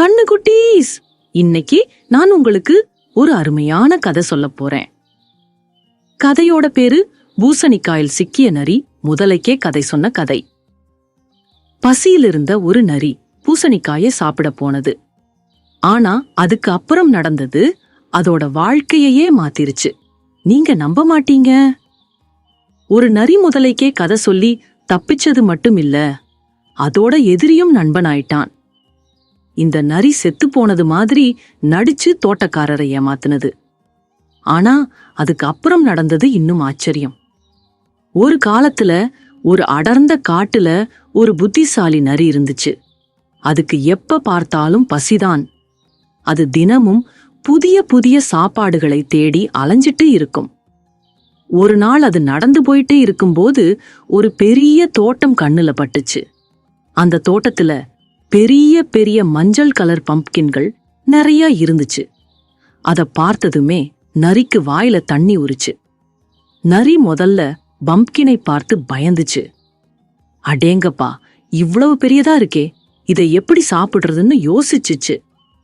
கண்ணு குட்டீஸ் இன்னைக்கு நான் உங்களுக்கு ஒரு அருமையான கதை சொல்ல போறேன். கதையோட பேரு பூசணிக்காயில் சிக்கிய நரி முதலைக்கே கதை சொன்ன கதை. பசியிலிருந்த ஒரு நரி பூசணிக்காயை சாப்பிட போனது. ஆனா அதுக்கு அப்புறம் நடந்தது அதோட வாழ்க்கையையே மாத்திருச்சு. நீங்க நம்ப மாட்டீங்க. ஒரு நரி முதலைக்கே கதை சொல்லி தப்பிச்சது மட்டும் இல்ல அதோட எதிரியும் நண்பனாயிட்டான். இந்த நரி செத்து போனது மாதிரி நடிச்சு தோட்டக்காரரை ஏமாத்துனது. ஆனா அதுக்கு அப்புறம் நடந்தது இன்னும் ஆச்சரியம். ஒரு காலத்துல ஒரு அடர்ந்த காட்டுல ஒரு புத்திசாலி நரி இருந்துச்சு. அதுக்கு எப்ப பார்த்தாலும் பசிதான். அது தினமும் புதிய புதிய சாப்பாடுகளை தேடி அலைஞ்சிட்டு இருக்கும். ஒரு நாள் அது நடந்து போயிட்டே இருக்கும்போது ஒரு பெரிய தோட்டம் கண்ணுல பட்டுச்சு. அந்த தோட்டத்துல பெரிய பெரிய மஞ்சள் கலர் பம்ப்கின்கள் நிறைய இருந்துச்சு. அத பார்த்ததுமே நரிக்கு வாயில தண்ணி உரிச்சு நரி முதல்ல பம்ப்கினை பார்த்து பயந்துச்சு. அடேங்கப்பா இவ்வளவு பெரியதா இருக்கே இதை எப்படி சாப்பிடுறதுன்னு யோசிச்சுச்சு.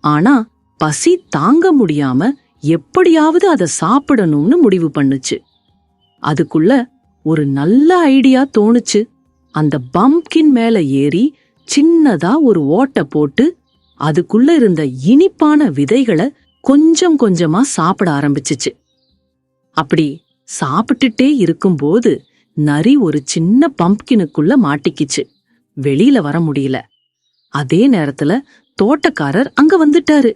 ஆனா பசி தாங்க முடியாம எப்படியாவது அதை சாப்பிடணும்னு முடிவு பண்ணுச்சு. அதுக்குள்ள ஒரு நல்ல ஐடியா தோணுச்சு. அந்த பம்ப்கின் மேல ஏறி சின்னதா ஒரு ஓட்டை போட்டு அதுக்குள்ள இருந்த இனிப்பான விதைகளை கொஞ்சம் கொஞ்சமா சாப்பிட ஆரம்பிச்சுச்சு. அப்படி சாப்பிட்டுட்டே இருக்கும்போது நரி ஒரு சின்ன பம்ப்கினுக்குள்ள மாட்டிக்கிச்சு. வெளியில வர முடியல. அதே நேரத்துல தோட்டக்காரர் அங்க வந்துட்டாரு.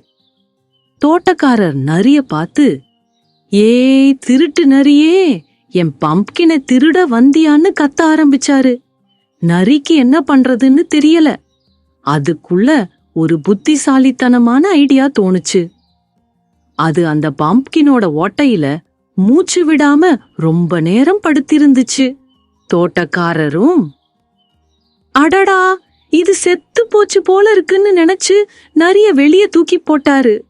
தோட்டக்காரர் நரிய பார்த்து ஏய் திருட்டு நரியே என் பம்ப்கினை திருட வந்தியான்னு கத்த ஆரம்பிச்சாரு. நரிக்கு என்ன பண்றதுன்னு தெரியல. அதுக்குள்ள ஒரு புத்திசாலித்தனமான ஐடியா தோணுச்சு. அது அந்த பம்ப்கினோட ஓட்டையில மூச்சு விடாம ரொம்ப நேரம் படுத்திருந்துச்சு. தோட்டக்காரரும் அடடா இது செத்து போச்சு போல இருக்குன்னு நினைச்சு நரிய வெளியே தூக்கி போட்டாரு.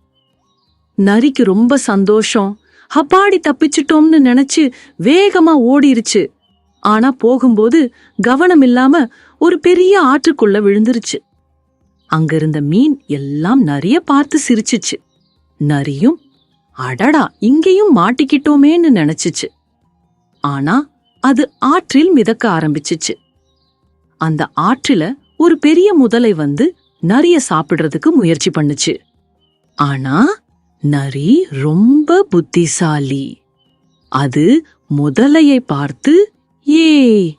நரிக்கு ரொம்ப சந்தோஷம். அப்பாடி தப்பிச்சிட்டோம்னு நினைச்சு வேகமா ஓடிருச்சு. ஆனா போகும்போது கவனம் இல்லாம ஒரு பெரிய ஆற்றுக்குள்ள விழுந்துருச்சு. அங்க இருந்த மீன் எல்லாம் நிறைய பார்த்து சிரிச்சுச்சு. நரியும் அடடா இங்கேயும் மாட்டிக்கிட்டோமேன்னு நினைச்சுச்சு. ஆனா அது ஆற்றில் மிதக்க ஆரம்பிச்சுச்சு. அந்த ஆற்றில ஒரு பெரிய முதலை வந்து நரிய சாப்பிடுறதுக்கு முயற்சி பண்ணுச்சு. ஆனா நரி ரொம்ப புத்திசாலி. அது முதலையை பார்த்து ஏய்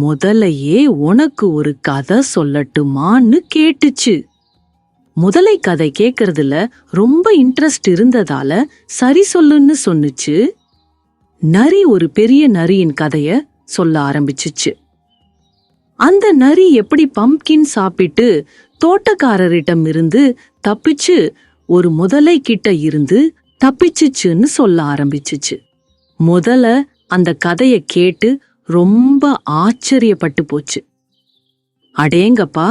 முதலையே உனக்கு ஒரு கதை சொல்லட்டுமான்னு கேட்டுச்சு. முதலை கதை கேக்குறதுல ரொம்ப இன்ட்ரெஸ்ட் இருந்ததால சரி சொல்லுன்னு சொன்னுச்சு. நரி ஒரு பெரிய நரியின் கதைய சொல்ல ஆரம்பிச்சுச்சு. அந்த நரி எப்படி பம்ப்கின் சாப்பிட்டு தோட்டக்காரரிடம் இருந்து தப்பிச்சு ஒரு முதலை கிட்ட இருந்து தப்பிச்சுச்சுன்னு சொல்ல ஆரம்பிச்சுச்சு. முதல்ல அந்த கதைய கேட்டு ரொம்ப ஆச்சரியப்பட்டு போச்சு. அடேங்கப்பா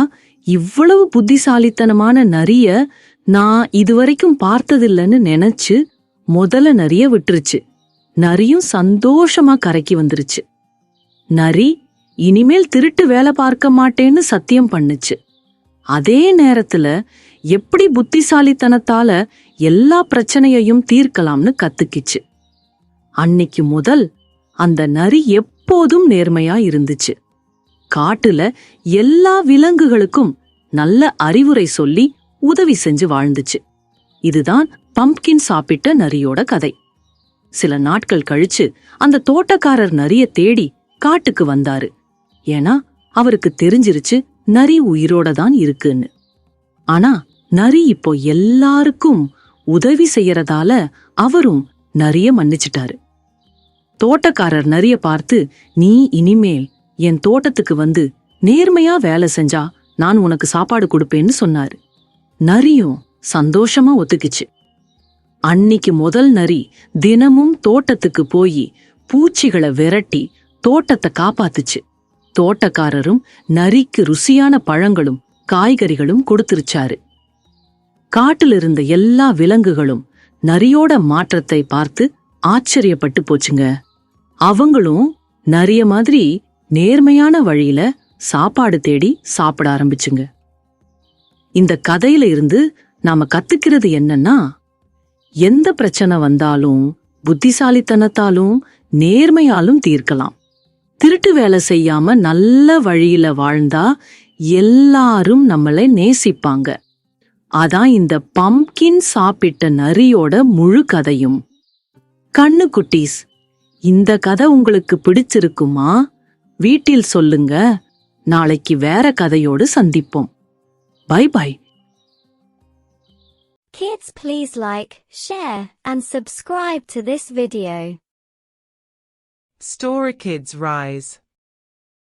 இவ்வளவு புத்திசாலித்தனமான நரிய நான் இதுவரைக்கும் பார்த்ததில்லன்னு நினைச்சு முதல்ல நரிய விட்டுருச்சு. நரியும் சந்தோஷமா கரைக்கு வந்துருச்சு. நரி இனிமேல் திருட்டு வேலை பார்க்க மாட்டேன்னு சத்தியம் பண்ணுச்சு. அதே நேரத்துல எப்படி புத்திசாலித்தனத்தால எல்லா பிரச்சனையையும் தீர்க்கலாம்னு கத்துக்கிச்சு. அன்னைக்கு முதல் அந்த நரி எப்போதும் நேர்மையா இருந்துச்சு. காட்டுல எல்லா விலங்குகளுக்கும் நல்ல அறிவுரை சொல்லி உதவி செஞ்சு வாழ்ந்துச்சு. இதுதான் பம்ப்கின் சாப்பிட்ட நரியோட கதை. சில நாட்கள் கழிச்சு அந்த தோட்டக்காரர் நரிய தேடி காட்டுக்கு வந்தாரு. ஏன்னா அவருக்கு தெரிஞ்சிருச்சு நரி உயிரோட தான் இருக்குன்னு. ஆனா நரி இப்போ எல்லாருக்கும் உதவி செய்யறதால அவரும் நரிய மன்னிச்சிட்டாரு. தோட்டக்காரர் நரிய பார்த்து நீ இனிமேல் என் தோட்டத்துக்கு வந்து நேர்மையா வேலை செஞ்சா நான் உனக்கு சாப்பாடு கொடுப்பேன்னு சொன்னாரு. நரியும் சந்தோஷமா ஒத்துக்குச்சு. அன்னிக்கு முதல் நரி தினமும் தோட்டத்துக்கு போய் பூச்சிகளை விரட்டி தோட்டத்தை காப்பாத்துச்சு. தோட்டக்காரரும் நரிக்கு ருசியான பழங்களும் காய்கறிகளும் கொடுத்துருச்சாரு. காட்டில் இருந்த எல்லா விலங்குகளும் நரியோட மாற்றத்தை பார்த்து ஆச்சரியப்பட்டு போச்சுங்க. அவங்களும் நரிய மாதிரி நேர்மையான வழியில சாப்பாடு தேடி சாப்பிட ஆரம்பிச்சுங்க. இந்த கதையில இருந்து நாம கத்துக்கிறது என்னன்னா எந்த பிரச்சனை வந்தாலும் புத்திசாலித்தனத்தாலும் நேர்மையாலும் தீர்க்கலாம். திருட்டு வேலை செய்யாம நல்ல வழியில வாழ்ந்தா எல்லாரும் நம்மளை நேசிப்பாங்க. அதான் இந்த பம்கின் சாப்பிட்ட நரியோட முழு கதையும். கண்ணு குட்டீஸ் இந்த கதை உங்களுக்கு பிடிச்சிருக்குமா வீட்டில் சொல்லுங்க நாளைக்கு வேற கதையோடு சந்திப்போம் bye bye Kids please like, share and subscribe to this video. Story Kids Rise